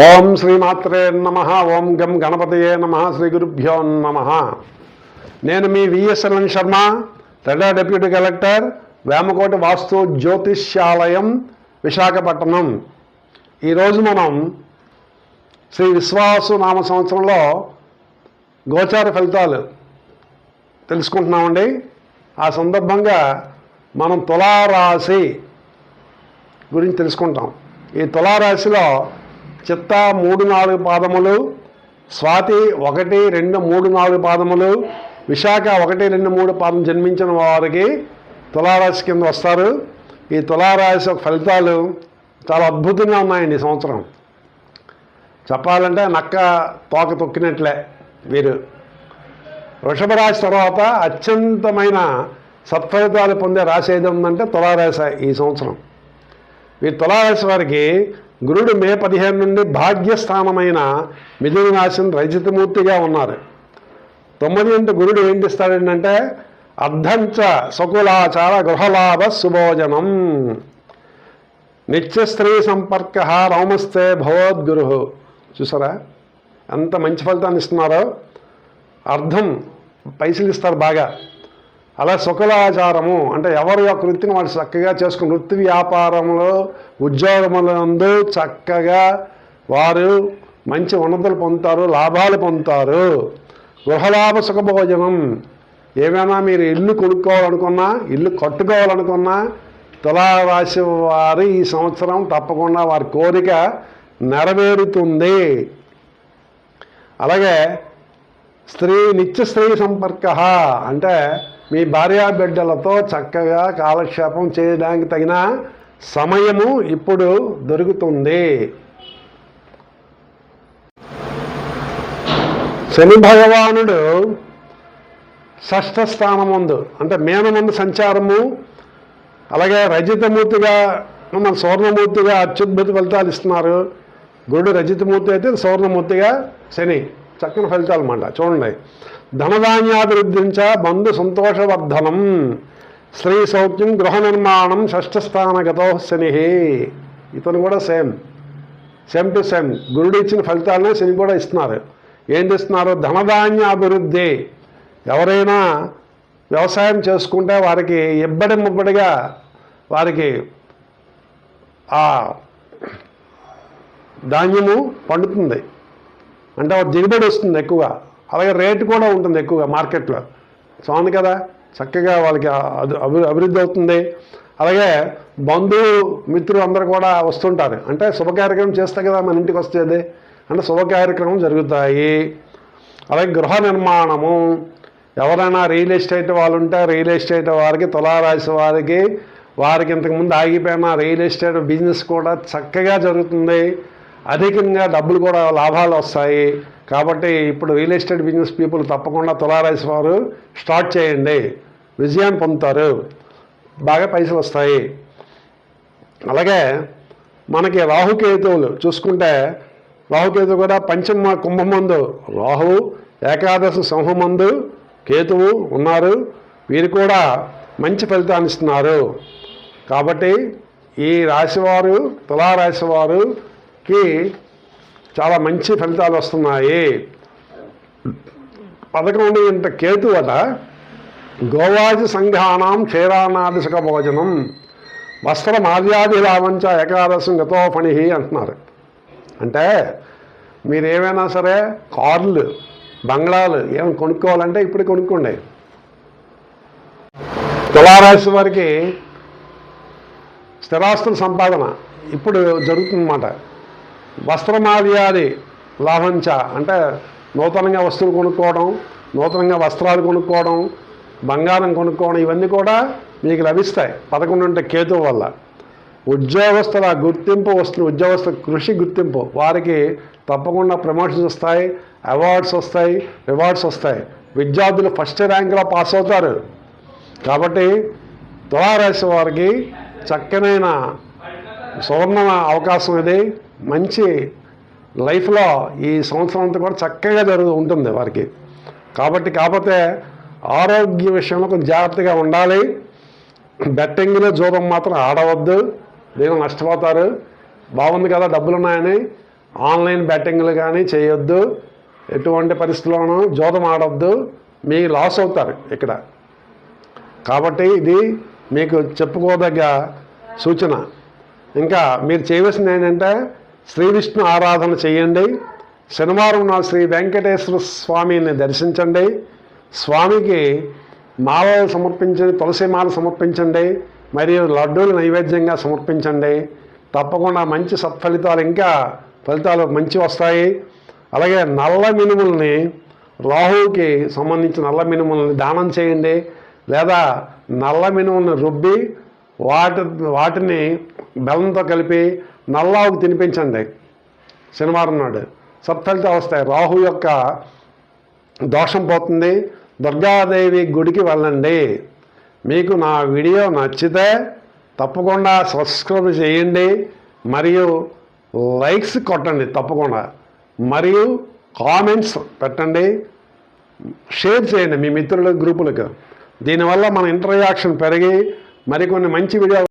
ఓం శ్రీమాత్రే నమ ఓం గం గణపతయే నమ శ్రీ గురుభ్యో నమ. నేను మీ విఎస్ఎల్ఎన్ శర్మ రెడా డిప్యూటీ కలెక్టర్ వేమకోట వాస్తు జ్యోతిష్యాలయం విశాఖపట్నం. ఈరోజు మనం శ్రీ విశ్వాసు నామ సంవత్సరంలో గోచార ఫలితాలు తెలుసుకుంటున్నామండి. ఆ సందర్భంగా మనం తులారాశి గురించి తెలుసుకుంటాం. ఈ తులారాశిలో చిత్త మూడు నాలుగు పాదములు స్వాతి ఒకటి రెండు మూడు నాలుగు పాదములు విశాఖ ఒకటి రెండు మూడు పాదం జన్మించిన వారికి తులారాశి కింద వస్తారు. ఈ తులారాశి ఫలితాలు చాలా అద్భుతంగా ఉన్నాయండి ఈ సంవత్సరం. చెప్పాలంటే నక్క తోక తొక్కినట్లే వీరు. వృషభ రాశి తర్వాత అత్యంతమైన సత్ఫలితాలు పొందే రాశి ఏది ఉందంటే తులారాశి ఈ సంవత్సరం. ఈ తులారాశి వారికి గురుడు మే పదిహేను నుండి భాగ్యస్థానమైన మిథున రాశిని రజితమూర్తిగా ఉన్నారు. తొమ్మిది ఇంటి గురుడు ఏంటి ఇస్తాడంటే అర్ధంచ సకులాచార గృహలాభ సుభోజనం. నిత్య స్త్రీ సంపర్క రౌమస్తే భవద్గురు. చూసారా? ఎంత మంచి ఫలితాన్ని ఇస్తున్నారో. అర్థం పైసలు ఇస్తారు బాగా. అలా సుఖలాచారము అంటే ఎవరి యొక్క వృత్తిని వాళ్ళు చక్కగా చేసుకుని వృత్తి వ్యాపారంలో ఉద్యోగములందు చక్కగా వారు మంచి ఉన్నతులు పొందుతారు లాభాలు పొందుతారు. గృహలాభ సుఖభోజనం. ఏమైనా మీరు ఇల్లు కొనుక్కోవాలనుకున్నా ఇల్లు కట్టుకోవాలనుకున్నా తులారాశి వారి ఈ సంవత్సరం తప్పకుండా వారి కోరిక నెరవేరుతుంది. అలాగే స్త్రీ నిత్య స్త్రీ సంపర్క అంటే మీ భార్యా బిడ్డలతో చక్కగా కాలక్షేపం చేయడానికి తగిన సమయము ఇప్పుడు దొరుకుతుంది. శని భగవానుడు షష్ఠ స్థానముందు అంటే మేనమందు సంచారము అలాగే రజితమూర్తిగా మన సువర్ణమూర్తిగా అత్యుద్భుత ఫలితాలు ఇస్తున్నారు. గురుడు రజితమూర్తి అయితే సువర్ణమూర్తిగా శని చక్కని ఫలితాలు అన్నమాట. చూడండి. ధనధాన్యాభివృద్ధించ బంధు సంతోషవర్ధనం. స్త్రీ సౌఖ్యం గృహ నిర్మాణం షష్ఠస్థానగతో శని. ఇతను కూడా సేమ్. Same to same. గురుడు ఇచ్చిన ఫలితాలనే శని కూడా ఇస్తున్నారు. ఏంటి ఇస్తున్నారు ధనధాన్యాభివృద్ధి. ఎవరైనా వ్యవసాయం చేసుకుంటే వారికి ఇబ్బడి ముబ్బడిగా వారికి ఆ ధాన్యము పండుతుంది. అంటే దిగుబడి వస్తుంది ఎక్కువగా. అలాగే రేటు కూడా ఉంటుంది ఎక్కువగా మార్కెట్లో. సో అవును కదా చక్కగా వాళ్ళకి అభి అభివృద్ధి అవుతుంది. అలాగే బంధువు మిత్రులు అందరూ కూడా వస్తుంటారు. అంటే శుభకార్యక్రమం చేస్తే కదా మన ఇంటికి వస్తుంది. అంటే శుభకార్యక్రమం జరుగుతాయి. అలాగే గృహ నిర్మాణము. ఎవరైనా రియల్ ఎస్టేట్ వాళ్ళు ఉంటే రియల్ ఎస్టేట్ వారికి తులారాశి వారికి వారికి ఇంతకుముందు ఆగిపోయిన రియల్ ఎస్టేట్ బిజినెస్ కూడా చక్కగా జరుగుతుంది. అధికంగా డబ్బులు కూడా లాభాలు వస్తాయి. కాబట్టి ఇప్పుడు రియల్ ఎస్టేట్ బిజినెస్ పీపుల్ తప్పకుండా తులారాశి వారు స్టార్ట్ చేయండి. విజయాన్ని పొందుతారు. బాగా పైసలు వస్తాయి. అలాగే మనకి రాహుకేతువులు చూసుకుంటే రాహుకేతువు కూడా పంచమ కుంభమందు రాహు ఏకాదశి సింహమందు కేతువు ఉన్నారు. వీరు కూడా మంచి ఫలితాన్ని ఇస్తున్నారు. కాబట్టి ఈ రాశివారు తులారాశివారు కి చాలా మంచి ఫలితాలు వస్తున్నాయి. పదకొండు ఇంత కేతు అట గోవాది సంఘానం క్షీరానాదిశక భోజనం వస్త్ర మార్యాది లాభంచ ఏకాదశం గతో పని అంటున్నారు. అంటే మీరేమైనా సరే కార్లు బంగ్లాలు ఏమైనా కొనుక్కోవాలంటే ఇప్పుడు కొనుక్కోండి. తులారాశి వారికి స్థిరాస్తుల సంపాదన ఇప్పుడు జరుగుతుందన్నమాట. వస్త్రమాల్యాది లాభంచ అంటే నూతనంగా వస్తువులు కొనుక్కోవడం నూతనంగా వస్త్రాలు కొనుక్కోవడం బంగారం కొనుక్కోవడం ఇవన్నీ కూడా మీకు లభిస్తాయి పదకొండు అంటే కేతు వల్ల. ఉద్యోగస్తుల గుర్తింపు వస్తుంది ఉద్యోగస్తుల కృషి గుర్తింపు వారికి తప్పకుండా ప్రమోషన్స్ వస్తాయి అవార్డ్స్ వస్తాయి రివార్డ్స్ వస్తాయి. విద్యార్థులు ఫస్ట్ ర్యాంకులో పాస్ అవుతారు. కాబట్టి తులారాశి వారికి చక్కనైన సువర్ణ అవకాశం ఇది. మంచి లైఫ్లో ఈ సంవత్సరం అంతా కూడా చక్కగా జరుగు ఉంటుంది వారికి. కాబట్టి కాకపోతే ఆరోగ్య విషయంలో కొంచెం జాగ్రత్తగా ఉండాలి. బెట్టింగ్లో జూదం మాత్రం ఆడవద్దు. దీని నష్టపోతారు. బాగుంది కదా డబ్బులు ఉన్నాయని ఆన్లైన్ బెట్టింగ్లు కానీ చేయొద్దు. ఎటువంటి పరిస్థితుల్లోనూ జోదం ఆడొద్దు మీ లాస్ అవుతారు ఇక్కడ. కాబట్టి ఇది మీకు చెప్పుకోదగ్గ సూచన. ఇంకా మీరు చేయవలసింది ఏంటంటే శ్రీ విష్ణు ఆరాధన చేయండి. శనివారం నా శ్రీ వెంకటేశ్వర స్వామిని దర్శించండి. స్వామికి మాలలు సమర్పించండి తులసి మాల సమర్పించండి మరియు లడ్డూలు నైవేద్యంగా సమర్పించండి. తప్పకుండా మంచి సత్ఫలితాలు ఇంకా ఫలితాలు మంచి వస్తాయి. అలాగే నల్ల మినుముల్ని రాహువుకి సంబంధించిన నల్ల మినుముల్ని దానం చేయండి. లేదా నల్ల మినుముల్ని రుబ్బి వాటి వాటిని బెల్లంతో కలిపి నల్లావుకు తినిపించండి. శనివారం నాడు. సత్ఫలితాలు వస్తాయి రాహు యొక్క దోషం పోతుంది. దుర్గాదేవి గుడికి వెళ్ళండి. మీకు నా వీడియో నచ్చితే తప్పకుండా సబ్స్క్రైబ్ చేయండి. మరియు లైక్స్ కొట్టండి తప్పకుండా. మరియు కామెంట్స్ పెట్టండి. షేర్ చేయండి మీ మిత్రుల గ్రూపులకు. దీనివల్ల మన ఇంటరాక్షన్ పెరిగి మరికొన్ని మంచి వీడియో